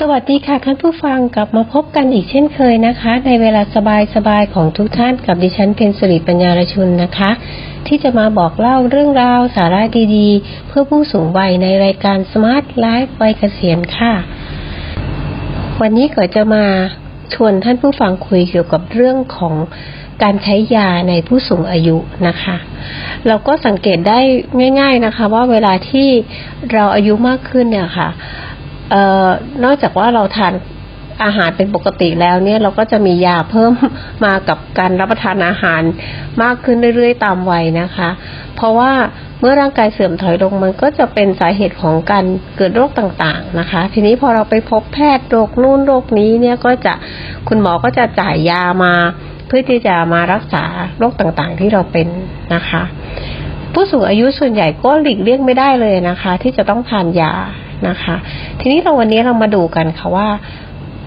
สวัสดีค่ะท่านผู้ฟังกลับมาพบกันอีกเช่นเคยนะคะ ในเวลาสบายๆของทุกท่านกับดิฉันเพนสิริปัญญารชุนนะคะ ที่จะมาบอกเล่าเรื่องราวสาระดีๆ เพื่อผู้สูงวัยในรายการ Smart Life วัยเกษียณค่ะ วันนี้ก็จะมาชวนท่านผู้ฟังคุยเกี่ยวกับเรื่องของการใช้ยาในผู้สูงอายุนะคะ เราก็สังเกตได้ง่าย ๆนะคะ ว่าเวลาที่เราอายุมากขึ้นเนี่ยค่ะ อ่อนอกจากว่าเราทานอาหารเป็นปกติแล้วเนี่ยเราก็จะมียาเพิ่มมากับการรับประทานอาหารมากขึ้นเรื่อยๆตามวัยนะคะ เพราะว่าเมื่อร่างกายเสื่อมถอยลงมันก็จะเป็นสาเหตุของการเกิดโรคต่างๆนะคะ ทีนี้พอเราไปพบแพทย์โรคนู่นโรคนี้เนี่ยก็จะคุณหมอก็จะจ่ายยามา เพื่อที่จะมารักษาโรคต่างๆที่เราเป็นนะคะ ผู้สูงอายุส่วนใหญ่ก็หลีกเลี่ยงไม่ได้เลยนะคะ ที่จะต้องทานยา นะคะ ทีนี้เราวันนี้เรามาดูกันค่ะว่า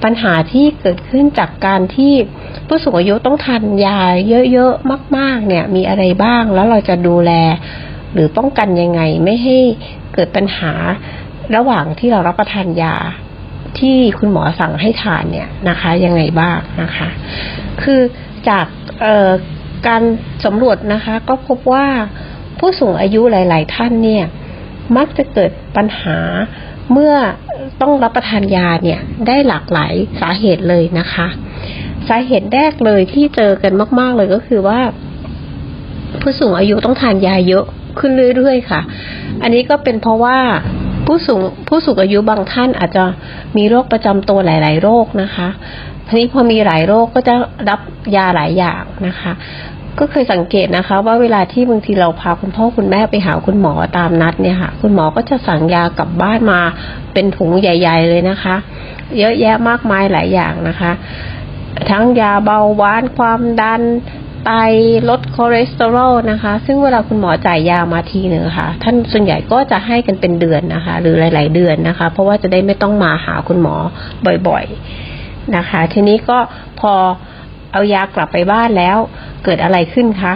ปัญหาที่เกิดขึ้นจากการที่ผู้สูงอายุต้องทานยาเยอะๆมาก ๆ เนี่ย มีอะไรบ้างแล้วเราจะดูแล หรือป้องกันยังไงไม่ให้เกิดปัญหาระหว่างที่เรารับประทานยาที่คุณหมอสั่งให้ทานเนี่ยนะคะยังไงบ้างนะคะ คือจากการสำรวจนะคะ ก็พบว่าผู้สูงอายุหลาย ๆ ท่านเนี่ย มักจะเกิดปัญหาเมื่อต้องรับประทานยาเนี่ยได้หลากหลายสาเหตุเลยนะคะ สาเหตุแรกเลยที่เจอกันมาก ๆ เลยก็คือว่า ผู้สูงอายุต้องทานยาเยอะขึ้นเรื่อย ๆ ค่ะ อันนี้ก็เป็นเพราะว่า ผู้สูงผู้สูงอายุบางท่านอาจจะมีโรคประจำตัวหลาย ๆ โรคนะคะทีนี้พอมีหลายโรคก็จะรับยาหลายอย่างนะคะ ก็เคยสังเกตนะคะ ว่าเวลาที่บางทีเราพาคุณพ่อคุณแม่ไปหาคุณหมอตามนัดเนี่ยค่ะ คุณหมอก็จะสั่งยากลับบ้านมาเป็นถุงใหญ่ ๆ เลยนะคะ เยอะแยะมากมายหลายอย่างนะคะ ทั้งยาเบาหวานความดัน ไตลดคอเลสเตอรอลนะคะ ซึ่งเวลาคุณหมอจ่ายยามาทีหนึ่งค่ะ ท่านส่วนใหญ่ก็จะให้กันเป็นเดือนนะคะ หรือหลาย ๆ เดือนนะคะ เพราะว่าจะได้ไม่ต้องมาหาคุณหมอบ่อย ๆนะคะ ทีนี้ก็พอเอายากลับไปบ้านแล้วเกิดอะไรขึ้นคะ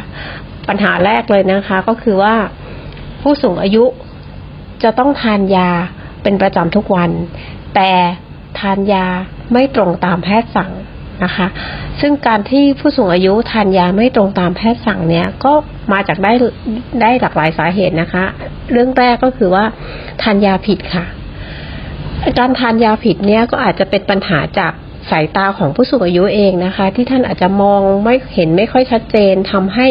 ปัญหาแรกเลยนะคะ ก็คือว่าผู้สูงอายุจะต้องทานยาเป็นประจำทุกวัน แต่ทานยาไม่ตรงตามแพทย์สั่ง นะคะ ซึ่งการที่ผู้สูงอายุทานยาไม่ตรงตามแพทย์สั่งเนี่ยก็มาจากได้ได้หลากหลายสาเหตุนะคะ เรื่องแรกก็คือว่าทานยาผิดค่ะ การทานยาผิดเนี่ยก็อาจจะเป็นปัญหาจากสายตาของผู้สูงอายุเองนะคะ ที่ท่านอาจจะมองไม่เห็นไม่ค่อยชัดเจนทำให้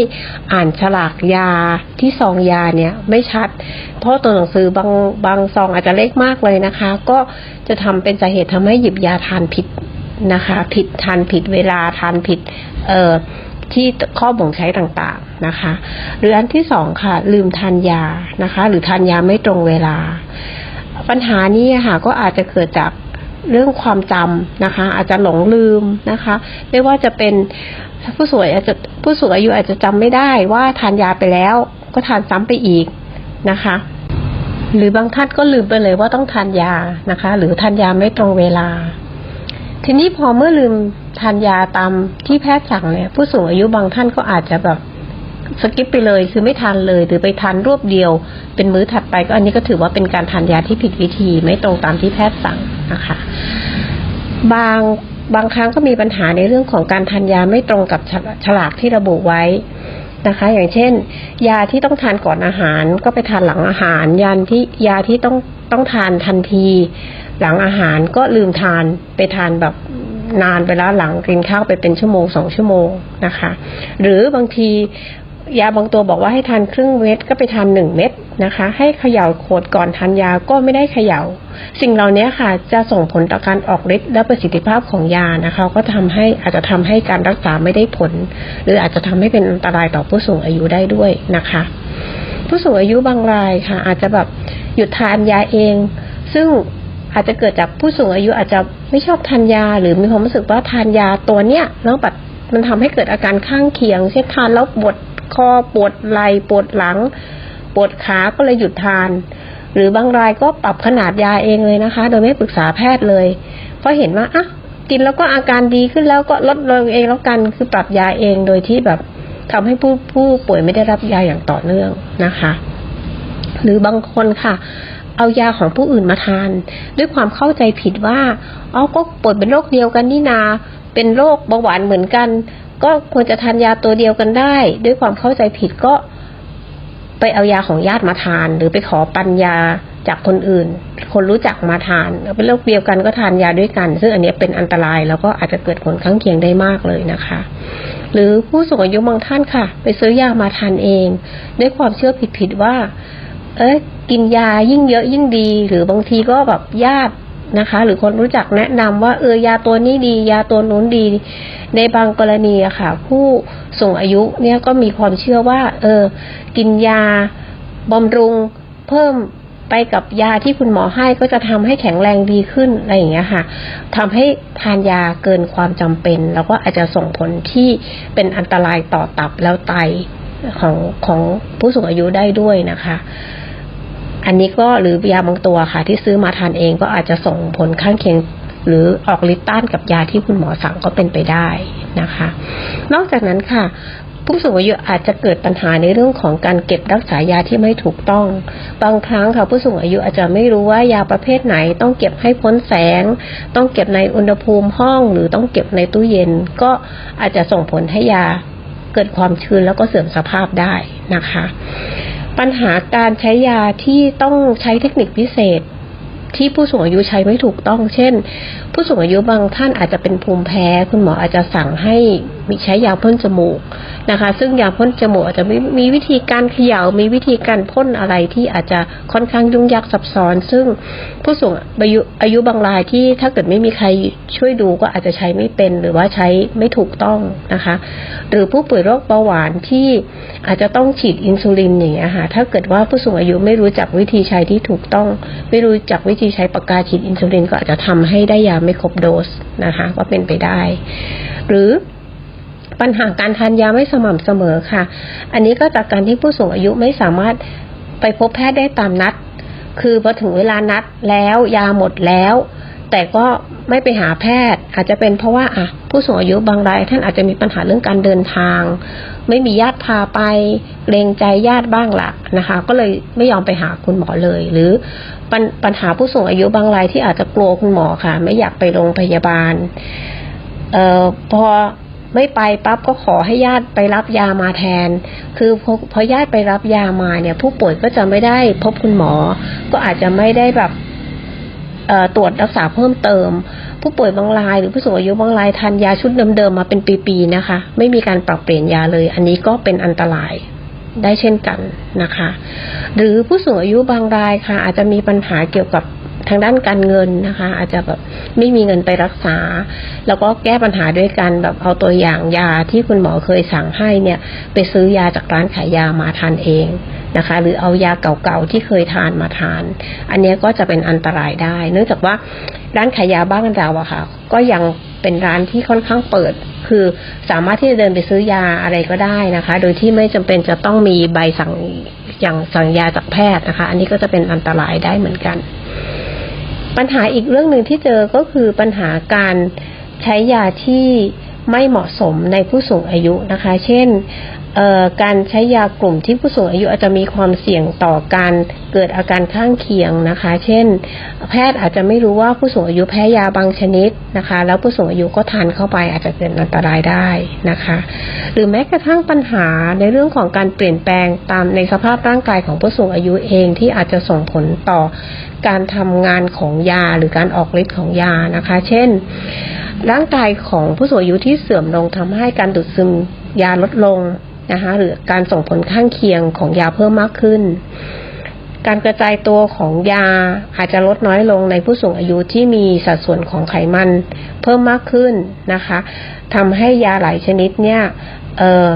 อ่านฉลากยาที่ซองยาเนี่ยไม่ชัด เพราะตัวหนังสือบางบางซองอาจจะเล็กมากเลยนะคะ ก็จะทำเป็นสาเหตุทำให้หยิบยาทานผิด นะคะ ผิดทานผิดเวลาทานผิดเอ่อที่ข้อบ่งใช้ต่างๆนะคะ หรืออันที่สองค่ะ ลืมทานยานะคะ หรือทานยาไม่ตรงเวลา ปัญหานี้ค่ะก็อาจจะเกิดจากเรื่องความจำนะคะ อาจจะหลงลืมนะคะ ไม่ว่าจะเป็นผู้สูงอาจจะผู้สูงอายุอาจจะจำไม่ได้ว่าทานยาไปแล้ว ก็ทานซ้ำไปอีกนะคะ หรือบางท่านก็ลืมไปเลยว่าต้องทานยานะคะ หรือทานยาไม่ตรงเวลา ทีนี้พอเมื่อลืมทานยาตามที่แพทย์สั่งเนี่ย ผู้สูงอายุบางท่านก็อาจจะแบบสกิปไปเลยคือไม่ทานเลยหรือไปทานรวบเดียว เป็นมื้อถัดไปก็อันนี้ก็ถือว่าเป็นการทานยาที่ผิดวิธีไม่ตรงตามที่แพทย์สั่งนะคะ บางบางครั้งก็มีปัญหาในเรื่องของการทานยาไม่ตรงกับฉลากที่ระบุไว้ นะคะ อย่างเช่น ยาที่ต้องทานก่อนอาหาร ก็ไปทานหลังอาหารยาที่ยาที่ต้องต้องทานทันที หลังอาหารก็ลืมทานไปทานแบบนานไปแล้วหลังกินข้าวไปเป็นชั่วโมงสองชั่วโมงนะคะ หรือบางทียาบางตัวบอกว่าให้ทานครึ่งเม็ดก็ไปทานหนึ่งเม็ด นะคะ ให้เขย่าขวดก่อนทานยาก็ไม่ได้เขย่า สิ่งเหล่านี้ค่ะจะส่งผลต่อการออกฤทธิ์และประสิทธิภาพของยานะคะ ก็ทำให้อาจจะทำให้การรักษาไม่ได้ผล หรืออาจจะทำให้เป็นอันตรายต่อผู้สูงอายุได้ด้วยนะคะ ผู้สูงอายุบางรายค่ะ อาจจะแบบหยุดทานยาเอง ซึ่งอาจจะเกิดจากผู้สูงอายุอาจจะไม่ชอบทานยา หรือมีความรู้สึกว่าทานยาตัวเนี้ยแล้วแบบมันทำให้เกิดอาการข้างเคียง เช่นทานแล้วปวดคอปวดไหล่ปวดหลัง ปวดขาก็เลยหยุดทาน หรือบางรายก็ปรับขนาดยาเองเลยนะคะ โดยไม่ปรึกษาแพทย์เลย เพราะเห็นว่าอะกินแล้วก็อาการดีขึ้นแล้วก็ลดลงเองแล้วกันคือปรับยาเองโดยที่แบบทำให้ผู้ผู้ป่วยไม่ได้รับยาอย่างต่อเนื่องนะคะ หรือบางคนค่ะ เอายาของผู้อื่นมาทาน ด้วยความเข้าใจผิดว่าอ๋อก็ป่วยเป็นโรคเดียวกันนี่นา เป็นโรคเบาหวานเหมือนกัน ก็ควรจะทานยาตัวเดียวกันได้ ด้วยความเข้าใจผิดก็ ไปเอายาของญาติมาทาน หรือไปขอปัญญาจากคนอื่น คนรู้จักมาทานเป็นโรคเดียวกันก็ทานยาด้วยกัน ซึ่งอันนี้เป็นอันตรายแล้วก็อาจจะเกิดผลข้างเคียงได้มากเลยนะคะ หรือผู้สูงอายุบางท่านค่ะ ไปซื้อยามาทานเอง ด้วยความเชื่อผิดๆว่า เอ้ยกินยายิ่งเยอะยิ่งดี หรือบางทีก็แบบญาติ นะคะ หรือคนรู้จักแนะนำว่าเออยาตัวนี้ดี ยาตัวนู้นดี ในบางกรณีอะค่ะ ผู้สูงอายุเนี่ยก็มีความเชื่อว่า เออ กินยาบำรุงเพิ่มไปกับยาที่คุณหมอให้ก็จะทำให้แข็งแรงดีขึ้นอะไรอย่างเงี้ยค่ะทำให้ทานยาเกินความจำเป็น แล้วก็อาจจะส่งผลที่เป็นอันตรายต่อตับแล้วไตของของผู้สูงอายุได้ด้วยนะคะ อันนี้ก็หรือยาบางตัวค่ะ ที่ซื้อมาทานเองก็อาจจะส่งผลข้างเคียงหรือออกฤทธิ์ต้านกับยาที่คุณหมอสั่งก็เป็นไปได้นะคะ นอกจากนั้นค่ะ ผู้สูงอายุอาจจะเกิดปัญหาในเรื่องของการเก็บรักษายาที่ไม่ถูกต้อง บางครั้งค่ะผู้สูงอายุอาจจะไม่รู้ว่ายาประเภทไหน ต้องเก็บให้พ้นแสง ต้องเก็บในอุณหภูมิห้อง หรือต้องเก็บในตู้เย็น ก็อาจจะส่งผลให้ยาเกิดความชื้นแล้วก็เสื่อมสภาพได้นะคะ ปัญหาการใช้ยาที่ต้องใช้เทคนิคพิเศษ ที่ผู้สูงอายุใช้ไม่ถูกต้อง เช่น ผู้สูงอายุบางท่านอาจจะเป็นภูมิแพ้ คุณหมออาจจะสั่งให้มีใช้ยาพ่นจมูกนะคะ ซึ่งยาพ่นจมูกอาจจะมีมีวิธีการเขยา่ามีวิธีการพ่นอะไรที่อาจจะค่อนข้างยุ่งยากซับซ้อน ซึ่งผู้สูงอายุอายุบางรายที่ถ้าเกิดไม่มีใครช่วยดูก็อาจจะใช้ไม่เป็นหรือว่าใช้ไม่ถูกต้องนะคะ หรือผู้ป่วยโรคเบาหวานที่อาจจะต้องฉีดอินซูลินอย่างเงี้ยค่ะถ้าเกิดว่าผู้สูงอายุไม่รู้จักวิธีใช้ที่ถูกต้อง ไม่รู้จักวิธีใช้ปากกาฉีดอินซูลินก็อาจจะทำให้ได้ยาไม่ครบโดสนะคะ ก็เป็นไปได้ หรือปัญหาการทานยาไม่สม่ำเสมอค่ะ อันนี้ก็จากการที่ผู้สูงอายุไม่สามารถไปพบแพทย์ได้ตามนัด คือพอถึงเวลานัดแล้วยาหมดแล้ว แต่ก็ไม่ไปหาแพทย์ อาจจะเป็นเพราะว่าอะผู้สูงอายุบางรายท่านอาจจะมีปัญหาเรื่องการเดินทาง ไม่มีญาติพาไปเกรงใจญาติบ้างละนะคะ ก็เลยไม่ยอมไปหาคุณหมอเลย หรือปปัญหาผู้สูงอายุบางรายที่อาจจะกลัวคุณหมอค่ะ ไม่อยากไปโรงพยาบาลเอ่อพอไม่ไปปั๊บก็ขอให้ญาติไปรับยามาแทน คือพอพอญาติไปรับยามาเนี่ย ผู้ป่วยก็จะไม่ได้พบคุณหมอ ก็อาจจะไม่ได้แบบ ตรวจรักษาเพิ่มเติม ผู้ป่วยบางราย หรือผู้สูงอายุบางรายทานยาชุดเดิมๆมาเป็นปีๆนะคะ ไม่มีการปรับเปลี่ยนยาเลย อันนี้ก็เป็นอันตรายได้เช่นกันนะคะ หรือผู้สูงอายุบางรายค่ะ อาจจะมีปัญหาเกี่ยวกับ ทางด้านการเงินนะคะ อาจจะแบบไม่มีเงินไปรักษา แล้วก็แก้ปัญหาด้วยกันแบบเอาตัวอย่างยาที่คุณหมอเคยสั่งให้เนี่ย ไปซื้อยาจากร้านขายยามาทานเองนะคะ หรือเอายาเก่าๆที่เคยทานมาทาน อันนี้ก็จะเป็นอันตรายได้ เนื่องจากว่าร้านขายยาบ้านเราอะค่ะ ก็ยังเป็นร้านที่ค่อนข้างเปิด คือสามารถที่จะเดินไปซื้อยาอะไรก็ได้นะคะ โดยที่ไม่จำเป็นจะต้องมีใบสั่งอย่างสั่งยาจากแพทย์นะคะ อันนี้ก็จะเป็นอันตรายได้เหมือนกัน ปัญหาอีกเรื่องหนึ่งที่เจอก็คือปัญหาการใช้ยาที่ ไม่เหมาะสมในผู้สูงอายุนะคะ เช่นการใช้ยากลุ่มที่ผู้สูงอายุอาจจะมีความเสี่ยงต่อการเกิดอาการข้างเคียงนะคะ เช่น แพทย์อาจจะไม่รู้ว่าผู้สูงอายุแพ้ยาบางชนิดนะคะ แล้วผู้สูงอายุก็ทานเข้าไปอาจจะเกิดอันตรายได้นะคะ หรือแม้กระทั่งปัญหาในเรื่องของการเปลี่ยนแปลงตามในสภาพร่างกายของผู้สูงอายุเองที่อาจจะส่งผลต่อการทำงานของยาหรือการออกฤทธิ์ของยานะคะ เช่น ร่างกายของผู้สูงอายุที่เสื่อมลงทำให้การดูดซึมยาลดลงนะคะหรือการส่งผลข้างเคียงของยาเพิ่มมากขึ้น การกระจายตัวของยาอาจจะลดน้อยลงในผู้สูงอายุที่มีสัดส่วนของไขมันเพิ่มมากขึ้นนะคะทำให้ยาหลายชนิดเนี่ยออ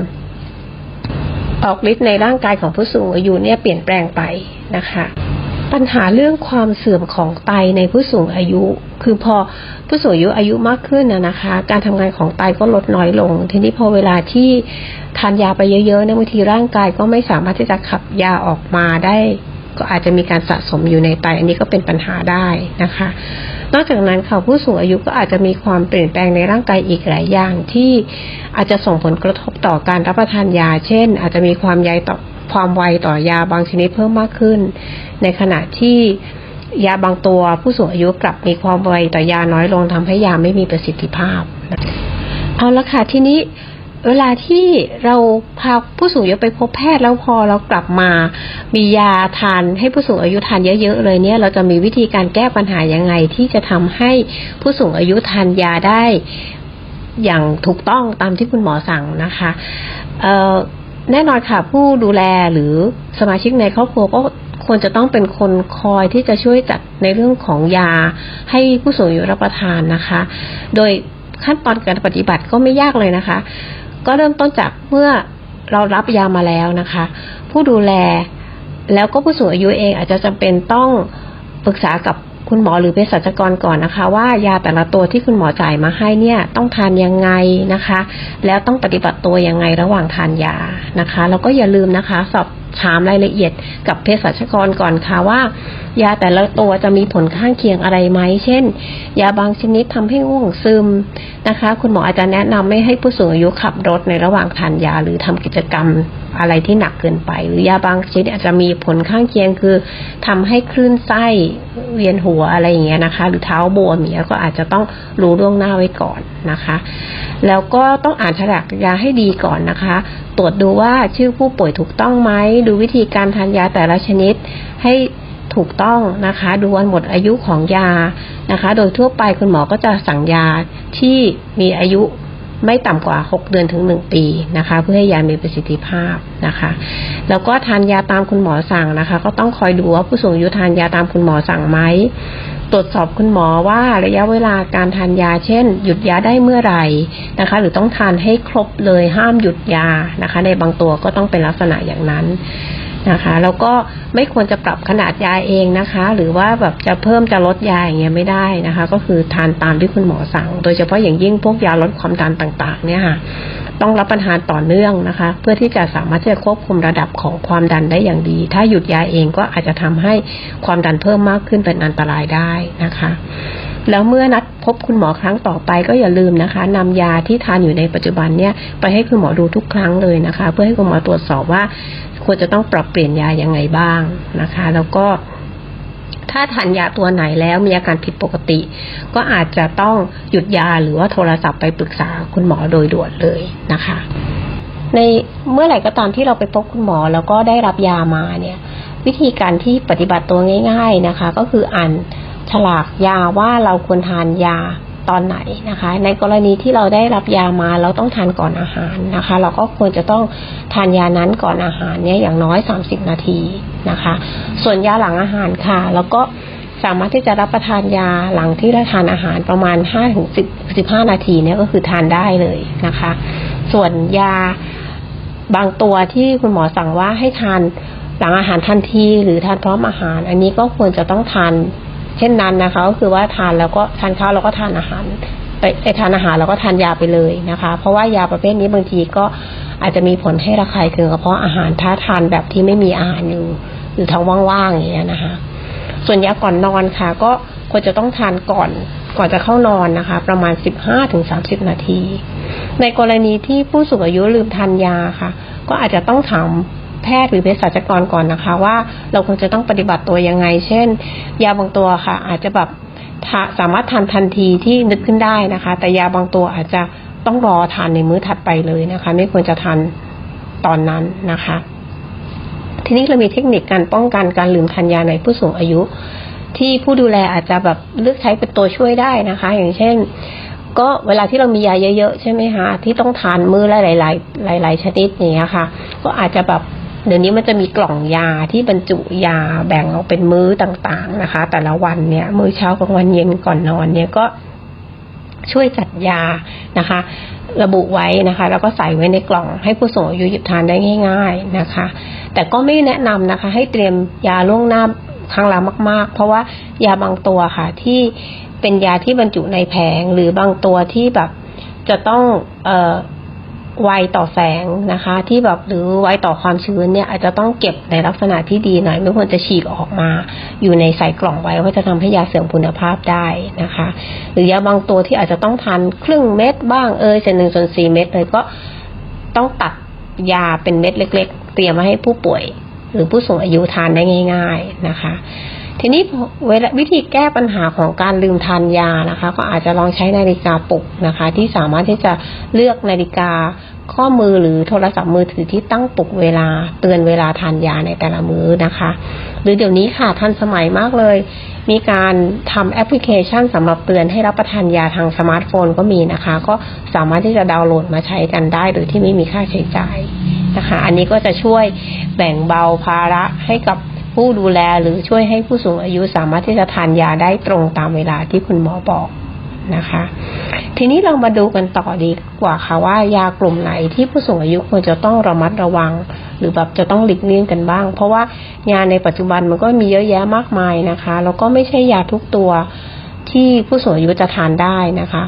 ออกฤทธิ์ในร่างกายของผู้สูงอายุเนี่ยเปลี่ยนแปลงไปนะคะ ปัญหาเรื่องความเสื่อมของไตในผู้สูงอายุ คือพอผู้สูงอายุอายุมากขึ้นนะนะคะ การทำงานของไตก็ลดน้อยลง ทีนี้พอเวลาที่ทานยาไปเยอะๆเนี่ยบางทีร่างกายก็ไม่สามารถที่จะขับยาออกมาได้ ก็อาจจะมีการสะสมอยู่ในไต อันนี้ก็เป็นปัญหาได้นะคะ นอกจากนั้นค่ะผู้สูงอายุก็อาจจะมีความเปลี่ยนแปลงในร่างกายอีกหลายอย่างที่อาจจะส่งผลกระทบต่อการรับประทานยา เช่น อาจจะมีความใยต่อ ความไวต่อยาบางชนิดเพิ่มมากขึ้น ในขณะที่ยาบางตัวผู้สูงอายุกลับมีความไวต่อยาน้อยลงทำให้ยาไม่มีประสิทธิภาพ เอาละค่ะทีนี้เวลาที่เราพาผู้สูงอายุไปพบแพทย์แล้วพอเรากลับมา มียาทานให้ผู้สูงอายุทานเยอะๆเลยเนี่ยเราจะมีวิธีการแก้ปัญหายังไงที่จะทำให้ผู้สูงอายุทานยาได้อย่างถูกต้องตามที่คุณหมอสั่งนะคะเอ่อ แน่นอนค่ะ ผู้ดูแลหรือสมาชิกในครอบครัวก็ควรจะต้องเป็นคนคอยที่จะช่วยจัดในเรื่องของยาให้ผู้สูงอายุรับประทานนะคะ โดยขั้นตอนการปฏิบัติก็ไม่ยากเลยนะคะ ก็เริ่มต้นจากเมื่อเรารับยามาแล้วนะคะ ผู้ดูแลแล้วก็ผู้สูงอายุเองอาจจะจำเป็นต้องปรึกษากับ คุณหมอหรือเภสัชกรก่อนนะคะ ว่ายาแต่ละตัวที่คุณหมอจ่ายมาให้เนี่ยต้องทานยังไงนะคะ แล้วต้องปฏิบัติตัวยังไงระหว่างทานยานะคะแล้วก็อย่าลืมนะคะ สอบ ถามรายละเอียดกับเภสัชกรก่อนค่ะว่า ยาแต่ละตัวจะมีผลข้างเคียงอะไรไหม เช่น ยาบางชนิดทำให้ง่วงซึมนะคะ คุณหมออาจจะแนะนำไม่ให้ผู้สูงอายุขับรถในระหว่างทานยาหรือทำกิจกรรมอะไรที่หนักเกินไป หรือยาบางชนิดอาจจะมีผลข้างเคียงคือทำให้คลื่นไส้เวียนหัวอะไรอย่างเงี้ยนะคะ หรือเท้าบวมอย่างเงี้ยก็อาจจะต้องรู้ล่วงหน้าไว้ก่อนนะคะ แล้วก็ต้องอ่านฉลากยาให้ดีก่อนนะคะ ตรวจดูว่าชื่อผู้ป่วยถูกต้องไหมดูวิธีการทานยาแต่ละชนิด ให้ถูกต้องนะคะ ดูวันหมดอายุของยานะคะ โดยทั่วไปคุณหมอก็จะสั่งยาที่มีอายุ ไม่ต่ำกว่า 6 เดือนถึง 1 ปีนะคะ เพื่อให้ยามีประสิทธิภาพนะคะ แล้วก็ทานยาตามคุณหมอสั่งนะคะ ก็ต้องคอยดูว่าผู้สูงอายุทานยาตามคุณหมอสั่งไหมตรวจสอบคุณหมอว่าระยะเวลาการทานยาเช่น หยุดยาได้เมื่อไหร่นะคะ หรือต้องทานให้ครบเลยห้ามหยุดยานะคะ ในบางตัวก็ต้องเป็นลักษณะอย่างนั้น นะคะ แล้วก็ไม่ควรจะปรับขนาดยาเองนะคะ หรือว่าแบบจะเพิ่มจะลดยาอย่างเงี้ยไม่ได้นะคะ ก็คือทานตามที่คุณหมอสั่ง โดยเฉพาะอย่างยิ่งพวกยาลดความดันต่างๆ เนี่ยค่ะต้องรับประทานต่อเนื่องนะคะ เพื่อที่จะสามารถที่จะควบคุมระดับของความดันได้อย่างดี ถ้าหยุดยาเองก็อาจจะทำให้ความดันเพิ่มมากขึ้นเป็นอันตรายได้นะคะ แล้วเมื่อนัดพบคุณหมอครั้งต่อไปก็อย่าลืมนะคะนำยาที่ทานอยู่ในปัจจุบันเนี่ยไปให้คุณหมอดูทุกครั้งเลยนะคะ เพื่อให้คุณหมอตรวจสอบว่า ควรจะต้องปรับเปลี่ยนยายังไงบ้างนะคะ แล้วก็ถ้าทานยาตัวไหนแล้วมีอาการผิดปกติ ก็อาจจะต้องหยุดยาหรือว่าโทรศัพท์ไปปรึกษาคุณหมอโดยด่วนเลยนะคะ ในเมื่อไหร่ก็ตามที่เราไปพบคุณหมอแล้วก็ได้รับยามาเนี่ย วิธีการที่ปฏิบัติตัวง่าย ๆนะคะ ก็คืออ่าน ฉลากยาว่าเราควรทานยาตอนไหนนะคะ ในกรณีที่เราได้รับยามาเราต้องทานก่อนอาหารนะคะ เราก็ควรจะต้องทานยานั้นก่อนอาหารเนี่ยอย่างน้อย 30 นาทีนะคะ ส่วนยาหลังอาหารค่ะ แล้วก็สามารถที่จะรับประทานยาหลังที่ได้ทานอาหารประมาณ5ถึง10 15นาทีเนี่ยก็คือทานได้เลยนะคะ ส่วนยาบางตัวที่คุณหมอสั่งว่าให้ทานหลังอาหารทันทีหรือทานพร้อมอาหาร อันนี้ก็ควรจะต้องทาน เช่นนั้นนะคะก็คือว่าทานแล้วก็ทานข้าวแล้วก็ทานอาหารไปทานอาหารแล้วก็ทานยาไปเลยนะคะ เพราะว่ายาประเภทนี้บางทีก็อาจจะมีผลให้ระคายเคืองกระเพาะอาหารถ้าทานแบบที่ไม่มีอาหารอยู่หรือท้องว่างๆอย่างเงี้ยนะคะ ส่วนยาก่อนนอนค่ะ ก็ควรจะต้องทานก่อนก่อนจะเข้านอนนะคะ ประมาณ 15-30 นาที ในกรณีที่ผู้สูงอายุลืมทานยาค่ะ ก็อาจจะต้องถาม แพทย์หรือเภสัชกรก่อนนะคะ ว่าเราควรจะต้องปฏิบัติตัวยังไง เช่น ยาบางตัวค่ะ อาจจะแบบสามารถทานทันทีที่นึกขึ้นได้นะคะ แต่ยาบางตัวอาจจะต้องรอทานในมื้อถัดไปเลยนะคะ ไม่ควรจะทานตอนนั้นนะคะ ทีนี้เรามีเทคนิคการป้องกันการลืมทานยาในผู้สูงอายุ ที่ผู้ดูแลอาจจะแบบเลือกใช้เป็นตัวช่วยได้นะคะ อย่างเช่น ก็เวลาที่เรามียาเยอะๆใช่ไหมคะที่ต้องทานมื้อละหลายๆหลายๆชนิดอย่างเงี้ยค่ะ ก็อาจจะแบบ เดี๋ยวนี้มันจะมีกล่องยาที่บรรจุยาแบ่งออกเป็นมื้อต่างๆนะคะ แต่ละวันเนี่ยมื้อเช้ากลางวันเย็นก่อนนอนเนี่ยก็ช่วยจัดยานะคะ ระบุไว้นะคะ แล้วก็ใส่ไว้ในกล่องให้ผู้สูงอายุหยิบทานได้ง่าย ๆนะคะ แต่ก็ไม่แนะนำนะคะ ให้เตรียมยาล่วงหน้าครั้งละมาก ๆ เพราะว่ายาบางตัวค่ะ ที่เป็นยาที่บรรจุในแผงหรือบางตัวที่แบบจะต้องเอ่อ ไวต่อแสงนะคะ ที่แบบหรือไวต่อความชื้นเนี่ยอาจจะต้องเก็บในลักษณะที่ดีหน่อยไม่ควรจะฉีกออกมา อยู่ในใส่กล่องไว้เพราะจะทำให้ยาเสื่อมคุณภาพได้นะคะ หรือยาบางตัวที่อาจจะต้องทานครึ่งเม็ดบ้างเออส่วนหนึ่งส่วนสี่เม็ดเลยก็ต้องตัดยาเป็นเม็ดเล็ก ๆ เตรียมมาให้ผู้ป่วย หรือผู้สูงอายุทานได้ง่าย ๆนะคะ ทีนี้เวลาวิธีแก้ปัญหาของการลืมทานยานะคะ ก็อาจจะลองใช้นาฬิกาปลุกนะคะ ที่สามารถที่จะเลือกนาฬิกาข้อมือหรือโทรศัพท์มือถือที่ตั้งปลุกเวลาเตือนเวลาทานยาในแต่ละมื้อนะคะ หรือเดี๋ยวนี้ค่ะทันสมัยมากเลย มีการทำแอปพลิเคชันสำหรับเตือนให้รับประทานยาทางสมาร์ทโฟนก็มีนะคะ ก็สามารถที่จะดาวน์โหลดมาใช้กันได้ โดยที่ไม่มีค่าใช้จ่ายนะคะ อันนี้ก็จะช่วยแบ่งเบาภาระให้กับ ผู้ดูแลหรือช่วยให้ผู้สูงอายุสามารถที่จะทานยาได้ตรงตามเวลาที่คุณหมอบอกนะคะ ทีนี้เรามาดูกันต่อดีกว่าค่ะว่ายากลุ่มไหนที่ผู้สูงอายุควรจะต้องระมัดระวัง หรือแบบจะต้องหลีกเลี่ยงกันบ้าง เพราะว่ายาในปัจจุบันมันก็มีเยอะแยะมากมายนะคะแล้วก็ไม่ใช่ยาทุกตัวที่ผู้สูงอายุจะทานได้นะคะ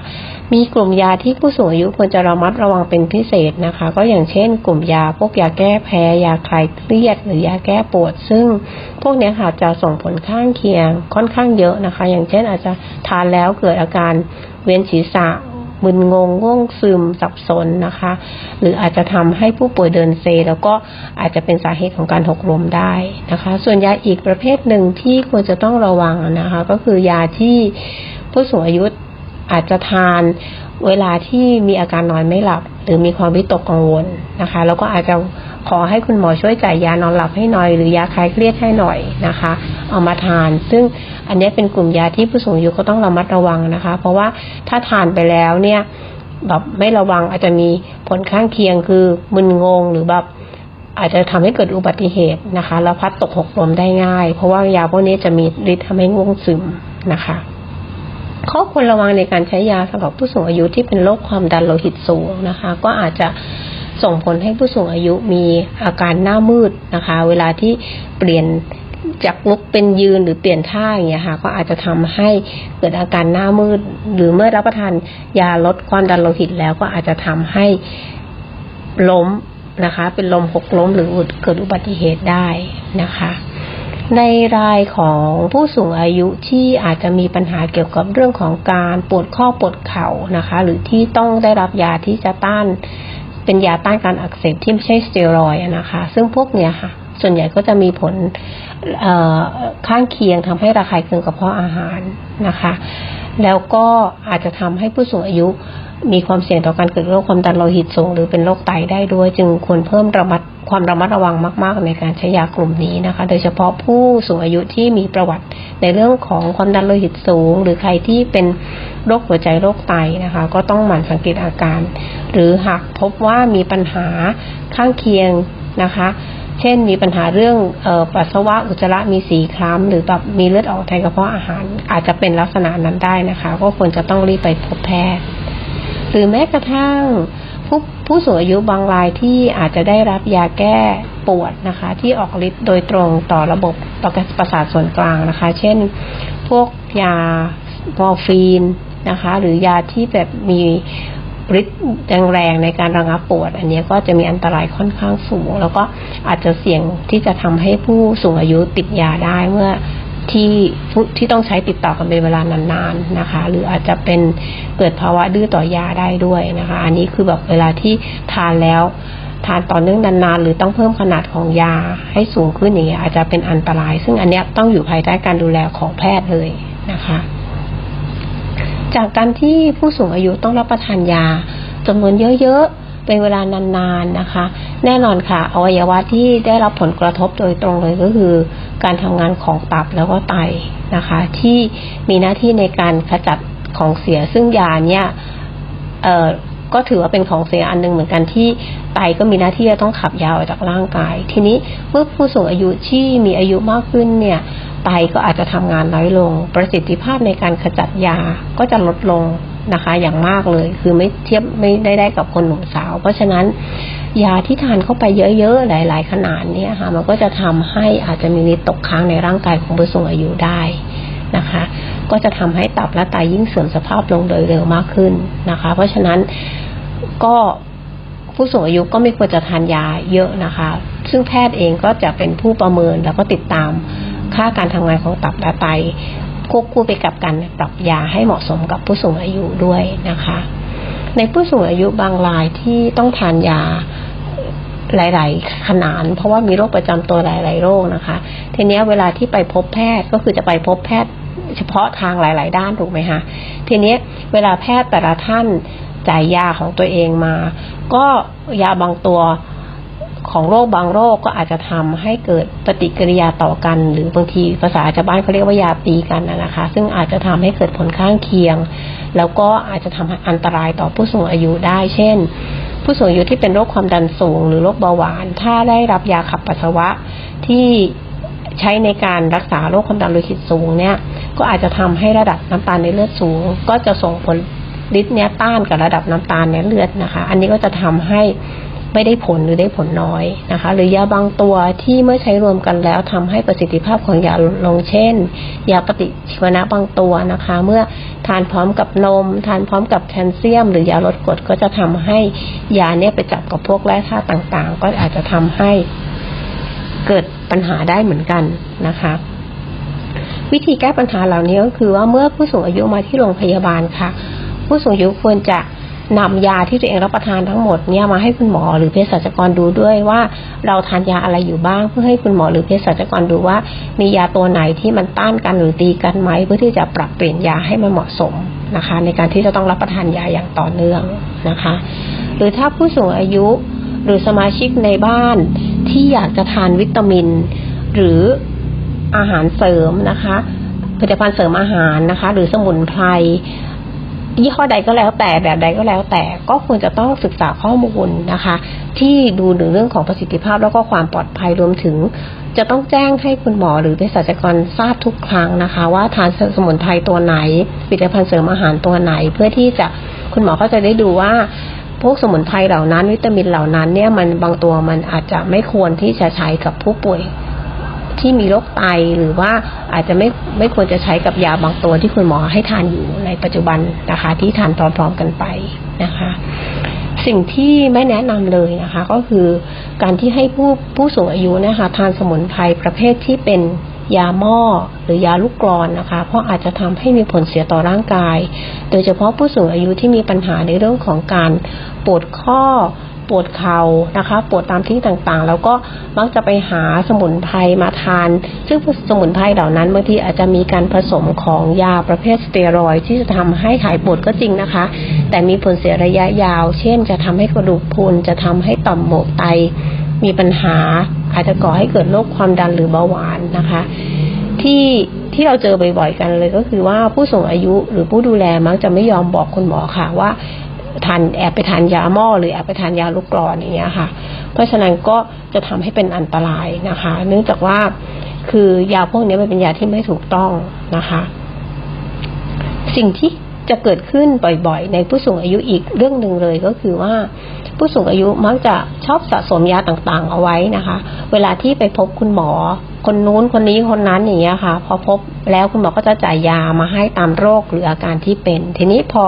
มีกลุ่มยาที่ผู้สูงอายุควรจะระมัดระวังเป็นพิเศษนะคะ ก็อย่างเช่น กลุ่มยาพวกยาแก้แพ้ ยาคลายเครียด หรือยาแก้ปวด ซึ่งพวกนี้ค่ะจะส่งผลข้างเคียงค่อนข้างเยอะนะคะ อย่างเช่นอาจจะทานแล้วเกิดอาการเวียนศีรษะมึนงงง่วงซึมสับสนนะคะ หรืออาจจะทำให้ผู้ป่วยเดินเซ แล้วก็อาจจะเป็นสาเหตุของการหกล้มได้นะคะ ส่วนยาอีกประเภทหนึ่งที่ควรจะต้องระวังนะคะ ก็คือยาที่ผู้สูงอายุ อาจจะทานเวลาที่มีอาการนอนไม่หลับ หรือมีความวิตกกังวลนะคะ แล้วก็อาจจะขอให้คุณหมอช่วยจ่ายยานอนหลับให้หน่อย หรือยาคลายเครียดให้หน่อยนะคะ เอามาทาน ซึ่งอันนี้เป็นกลุ่มยาที่ผู้สูงอายุก็ต้องระมัดระวังนะคะ เพราะว่าถ้าทานไปแล้วเนี่ยแบบไม่ระวังอาจจะมีผลข้างเคียงคือมึนงงหรือแบบอาจจะทำให้เกิดอุบัติเหตุนะคะ แล้วพัดตกหกลมได้ง่าย เพราะว่ายาพวกนี้จะมีฤทธิ์ทำให้ง่วงซึมนะคะ ข้อควรระวังในการใช้ยาสำหรับผู้สูงอายุที่เป็นโรคความดันโลหิตสูงนะคะ ก็อาจจะส่งผลให้ผู้สูงอายุมีอาการหน้ามืดนะคะ เวลาที่เปลี่ยนจากลุกเป็นยืนหรือเปลี่ยนท่าอย่างเงี้ยค่ะ ก็อาจจะทำให้เกิดอาการหน้ามืด หรือเมื่อรับประทานยาลดความดันโลหิตแล้วก็อาจจะทำให้ล้มนะคะ เป็นลมหกล้มหรือเกิดอุบัติเหตุได้นะคะ ในรายของผู้สูงอายุที่อาจจะมีปัญหาเกี่ยวกับเรื่องของการปวดข้อปวดเข่านะคะ หรือที่ต้องได้รับยาที่จะต้านเป็นยาต้านการอักเสบที่ไม่ใช่สเตียรอยนะคะ ซึ่งพวกเนี้ยค่ะ ส่วนใหญ่ก็จะมีผลข้างเคียงทำให้ระคายเคืองกระเพาะอาหารนะคะ แล้วก็อาจจะทำให้ผู้สูงอายุมีความเสี่ยงต่อการเกิดโรคความดันโลหิตสูง หรือเป็นโรคไตได้ด้วย จึงควรเพิ่มระมัดความระมัดระวังมาก ๆ ในการใช้ยากลุ่มนี้นะคะ โดยเฉพาะผู้สูงอายุที่มีประวัติในเรื่องของความดันโลหิตสูง หรือใครที่เป็นโรคหัวใจโรคไตนะคะ ก็ต้องหมั่นสังเกตอาการ หรือหากพบว่ามีปัญหาข้างเคียงนะคะ เช่น มีปัญหาเรื่องออปัสสาวะอุจจาระมีสีคล้ำหรือแบบมีเลือดออกในกระเพาะอาหาร อาจจะเป็นลักษณะนั้นได้นะคะ ก็ควรจะต้องรีบไปพบแพทย์ หรือแม้กระทั่งผู้ผู้สูงอายุบางรายที่อาจจะได้รับยาแก้ปวดนะคะ ที่ออกฤทธิ์โดยตรงต่อระบบต่อประสาทส่วนกลางนะคะ เช่น พวกยามอร์ฟีนนะคะ หรือยาที่แบบมี ฤทธิ์แรงๆในการระงับปวด อันนี้ก็จะมีอันตรายค่อนข้างสูง แล้วก็อาจจะเสี่ยงที่จะทำให้ผู้สูงอายุติดยาได้เมื่อที่ที่ต้องใช้ติดต่อกันเป็นเวลานานๆนะคะ หรืออาจจะเป็นเกิดภาวะดื้อต่อยาได้ด้วยนะคะ อันนี้คือแบบเวลาที่ทานแล้วทานต่อเนื่องนานๆ หรือต้องเพิ่มขนาดของยาให้สูงขึ้นอย่างเงี้ยอาจจะเป็นอันตราย ซึ่งอันเนี้ยต้องอยู่ภายใต้การดูแลของแพทย์เลยนะคะ จากการที่ผู้สูงอายุต้องรับประทานยาจำนวนเยอะๆ เป็นเวลานานๆนะคะ แน่นอนค่ะอวัยวะที่ได้รับผลกระทบโดยตรงเลยก็คือ การทำงานของตับแล้วก็ไตนะคะ ที่มีหน้าที่ในการขจัดของเสียซึ่งยาเนี่ยเอ่อ ก็ถือว่าเป็นของเสียอันหนึ่งเหมือนกันที่ไตก็มีหน้าที่จะต้องขับยาออกจากร่างกาย ทีนี้เมื่อผู้สูงอายุที่มีอายุมากขึ้นเนี่ยไตก็อาจจะทำงานน้อยลง ประสิทธิภาพในการขจัดยาก็จะลดลงนะคะ อย่างมากเลย คือไม่เทียบไม่ได้ได้กับคนหนุ่มสาว เพราะฉะนั้นยาที่ทานเข้าไปเยอะๆ หลาย ๆ ขนาดเนี่ยค่ะ มันก็จะทำให้อาจจะมีนิดตกค้างในร่างกายของผู้สูงอายุได้นะคะ ก็จะทำให้ตับและไตยิ่งเสื่อมสภาพลงโดยเร็วมากขึ้นนะคะ เพราะฉะนั้นก็ผู้สูงอายุก็ไม่ควรจะทานยาเยอะนะคะ ซึ่งแพทย์เองก็จะเป็นผู้ประเมินแล้วก็ติดตามค่าการทำงานของตับและไตควบคู่ไปกับการปรับยาให้เหมาะสมกับผู้สูงอายุด้วยนะคะ ในผู้สูงอายุบางรายที่ต้องทานยาหลาย ๆ ขนาน เพราะว่ามีโรคประจำตัวหลาย ๆ โรคนะคะ ทีนี้เวลาที่ไปพบแพทย์ก็คือจะไปพบแพทย์ เฉพาะทางหลาย ๆ ด้านถูกไหมคะทีนี้เวลาแพทย์แต่ละท่านจ่ายยาของตัวเองมา ก็ยาบางตัวของโรคบางโรคก็อาจจะทำให้เกิดปฏิกิริยาต่อกัน หรือบางทีภาษาชาวบ้านเขาเรียกว่ายาตีกันนะคะ ซึ่งอาจจะทำให้เกิดผลข้างเคียง แล้วก็อาจจะทำให้อันตรายต่อผู้สูงอายุได้ เช่น ผู้สูงอายุที่เป็นโรคความดันสูง หรือโรคเบาหวาน ถ้าได้รับยาขับปัสสาวะที่ใช้ในการรักษาโรคความดันโลหิตสูงเนี่ย ก็อาจจะทำให้ระดับน้ำตาลในเลือดสูง ก็จะส่งผลฤทธิ์เนี้ยต้านกับระดับน้ำตาลในเลือดนะคะ อันนี้ก็จะทำให้ไม่ได้ผลหรือได้ผลน้อยนะคะ หรือยาบางตัวที่เมื่อใช้รวมกันแล้วทำให้ประสิทธิภาพของยาลงเช่น ยาปฏิชีวนะบางตัวนะคะ เมื่อทานพร้อมกับนม ทานพร้อมกับแคลเซียม หรือยาลดกรดก็จะทำให้ยาเนี่ยไปจับกับพวกแร่ธาตุต่างๆ ก็อาจจะทำให้เกิดปัญหาได้เหมือนกันนะคะ วิธีแก้ปัญหาเหล่านี้ก็คือว่าเมื่อผู้สูงอายุมาที่โรงพยาบาลค่ะ ผู้สูงอายุควรจะนำยาที่ตัวเองรับประทานทั้งหมดเนี่ยมาให้คุณหมอหรือเภสัชกรดูด้วยว่าเราทานยาอะไรอยู่บ้าง เพื่อให้คุณหมอหรือเภสัชกรดูว่า มียาตัวไหนที่มันต้านกันหรือตีกันไหมเพื่อที่จะปรับเปลี่ยนยาให้มันเหมาะสมนะคะ ในการที่จะต้องรับประทานยาอย่างต่อเนื่องนะคะ หรือถ้าผู้สูงอายุหรือสมาชิกในบ้านที่อยากจะทานวิตามิน หรือ อาหารเสริมนะคะผลิตภัณฑ์เสริมอาหารนะคะ หรือสมุนไพรยี่ห้อใดก็แล้วแต่แบบใดก็แล้วแต่ก็ควรจะต้องศึกษาข้อมูลนะคะ ที่ดูถึงเรื่องของประสิทธิภาพแล้วก็ความปลอดภัยรวมถึง จะต้องแจ้งให้คุณหมอหรือเภสัชกรทราบทุกครั้งนะคะ ว่าทานสมุนไพรตัวไหนผลิตภัณฑ์เสริมอาหารตัวไหน เพื่อที่จะคุณหมอก็จะได้ดูว่าพวกสมุนไพรเหล่านั้น วิตามินเหล่านั้นเนี่ยมันบางตัวมันอาจจะไม่ควรที่จะใช้กับผู้ป่วย ที่มีโรคไตหรือว่าอาจจะไม่ไม่ควรจะใช้กับยาบางตัวที่คุณหมอให้ทานอยู่ในปัจจุบันนะคะ ที่ทานพร้อมๆกันไปนะคะ สิ่งที่ไม่แนะนำเลยนะคะ ก็คือการที่ให้ผู้ผู้สูงอายุนะคะทานสมุนไพรประเภทที่เป็นยาหม้อหรือยาลูกกรอนนะคะ เพราะอาจจะทำให้มีผลเสียต่อร่างกาย โดยเฉพาะผู้สูงอายุที่มีปัญหาในเรื่องของการปวดข้อ ปวดเข่านะคะ ปวดตามที่ต่างๆ แล้วก็มักจะไปหาสมุนไพรมาทาน ซึ่งสมุนไพรเหล่านั้นบางทีอาจจะมีการผสมของยาประเภทสเตียรอยที่จะทำให้หายปวดก็จริงนะคะ แต่มีผลเสียระยะยาว เช่น จะทำให้กระดูกพรุนจะทำให้ต่อมหมวกไต มีปัญหาอาจจะก่อให้เกิดโรคความดันหรือเบาหวานนะคะที่ที่เราเจอบ่อยๆกันเลยก็คือว่าผู้สูงอายุหรือผู้ดูแลมักจะไม่ยอมบอกคุณหมอค่ะว่า ทานแอบไปทานยาหม้อหรือแอบไปทานยาลูกกรอนอย่างเงี้ยค่ะ เพราะฉะนั้นก็จะทำให้เป็นอันตรายนะคะ เนื่องจากว่าคือยาพวกนี้มันเป็นยาที่ไม่ถูกต้องนะคะ สิ่งที่จะเกิดขึ้นบ่อยๆ ในผู้สูงอายุอีกเรื่องหนึ่งเลยก็คือว่า ผู้สูงอายุมักจะชอบสะสมยาต่างๆ เอาไว้นะคะ เวลาที่ไปพบคุณหมอ คนนู้นคนนี้คนนั้นอย่างเงี้ยค่ะ พอพบแล้วคุณหมอก็จะจ่ายยามาให้ตามโรคหรืออาการที่เป็น ทีนี้พอ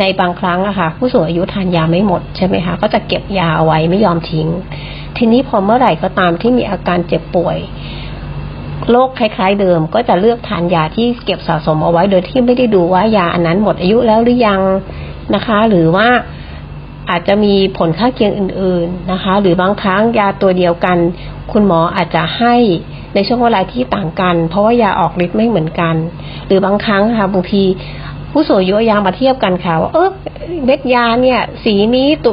ในบางครั้งอะค่ะ ผู้สูงอายุทานยาไม่หมดใช่ไหมคะก็จะเก็บยาเอาไว้ไม่ยอมทิ้ง ทีนี้พอเมื่อไหร่ก็ตามที่มีอาการเจ็บป่วยโรคคล้ายๆเดิม ก็จะเลือกทานยาที่เก็บสะสมเอาไว้ โดยที่ไม่ได้ดูว่ายาอันนั้นหมดอายุแล้วหรือยังนะคะ หรือว่าอาจจะมีผลข้างเคียงอื่น ๆนะคะ หรือบางครั้งยาตัวเดียวกัน คุณหมออาจจะให้ในช่วงเวลาที่ต่างกัน เพราะว่ายาออกฤทธิ์ไม่เหมือนกัน หรือบางครั้งค่ะบางที ผู้สูงอายุยามาเทียบกันค่ะว่าเออเม็ดยาเนี่ย สีนี้ตุ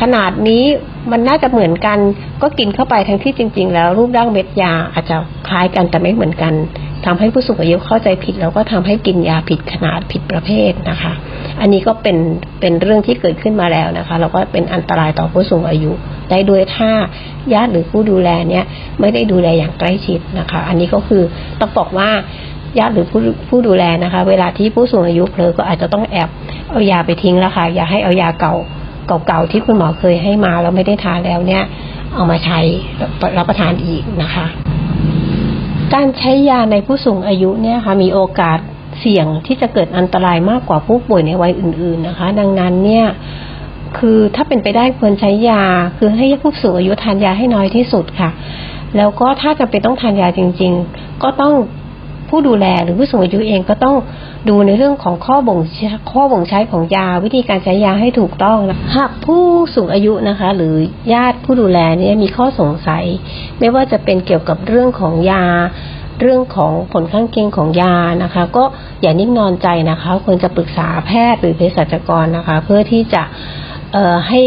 ขนาดนี้มันน่าจะเหมือนกัน ก็กินเข้าไปทั้งที่จริง ๆ แล้วรูปร่างเม็ดยาอาจจะคล้ายกันแต่ไม่เหมือนกันทำให้ผู้สูงอายุเข้าใจผิด แล้วก็ทำให้กินยาผิดขนาดผิดประเภทนะคะ อันนี้ก็เป็นเป็นเรื่องที่เกิดขึ้นมาแล้วนะคะแล้วก็เป็นอันตรายต่อผู้สูงอายุได้ด้วยถ้าญาติหรือผู้ดูแลเนี่ยไม่ได้ดูแลอย่างใกล้ชิดนะคะ อันนี้ก็คือต้องบอกว่า ญาติหรือผู้ผู้ดูแลนะคะ เวลาที่ผู้สูงอายุเผลอก็อาจจะต้องแอบเอายาไปทิ้งแล้วค่ะ อย่าให้เอายาเก่าเก่าๆที่คุณหมอเคยให้มาแล้วไม่ได้ทานแล้วเนี่ย เอามาใช้รับประทานอีกนะคะ การใช้ยาในผู้สูงอายุเนี่ยค่ะมีโอกาสเสี่ยงที่จะเกิดอันตรายมากกว่าผู้ป่วยในวัยอื่น ๆนะคะ ดังนั้นเนี่ยคือถ้าเป็นไปได้ควรใช้ยา คือให้ผู้สูงอายุทานยาให้น้อยที่สุดค่ะ แล้วก็ถ้าจะเป็นต้องทานยาจริง ๆ ก็ต้อง ผู้ดูแลหรือผู้สูงอายุเองก็ต้องดูในเรื่องของข้อบ่งข้อบ่งใช้ของยา วิธีการใช้ยาให้ถูกต้องนะหากผู้สูงอายุนะคะ หรือญาติผู้ดูแลเนี่ยมีข้อสงสัย ไม่ว่าจะเป็นเกี่ยวกับเรื่องของยาเรื่องของผลข้างเคียงของยานะคะ ก็อย่านิ่งนอนใจนะคะ ควรจะปรึกษาแพทย์หรือเภสัชกรนะคะ เพื่อที่จะให้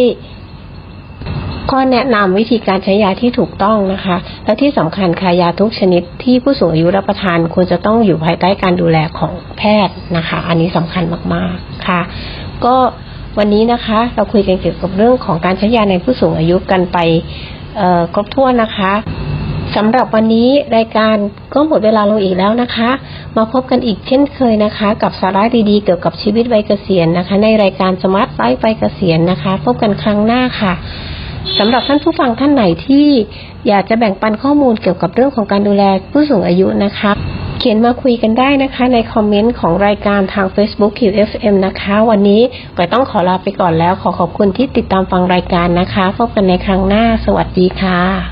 ข้อแนะนำวิธีการใช้ยาที่ถูกต้องนะคะ และที่สำคัญค่ะยาทุกชนิดที่ผู้สูงอายุรับประทานควรจะต้องอยู่ภายใต้การดูแลของแพทย์นะคะ อันนี้สำคัญมากๆค่ะ ก็วันนี้นะคะ เราคุยกันเกี่ยวกับเรื่องของการใช้ยาในผู้สูงอายุกันไปครบถ้วนนะคะสำหรับวันนี้รายการก็หมดเวลาลงอีกแล้วนะคะ มาพบกันอีกเช่นเคยนะคะ กับสาระดีๆเกี่ยวกับชีวิตวัยเกษียณนะคะ ในรายการสมาร์ทไลฟ์วัยเกษียณนะคะ พบกันครั้งหน้าค่ะ สำหรับท่านผู้ฟังท่านไหนที่อยากจะแบ่งปันข้อมูลเกี่ยวกับเรื่องของการดูแลผู้สูงอายุนะคะ เขียนมาคุยกันได้นะคะ ในคอมเมนต์ของรายการทาง Facebook QFM นะคะ วันนี้ก็ต้องขอลาไปก่อนแล้ว ขอขอบคุณที่ติดตามฟังรายการนะคะ พบกันในครั้งหน้า สวัสดีค่ะ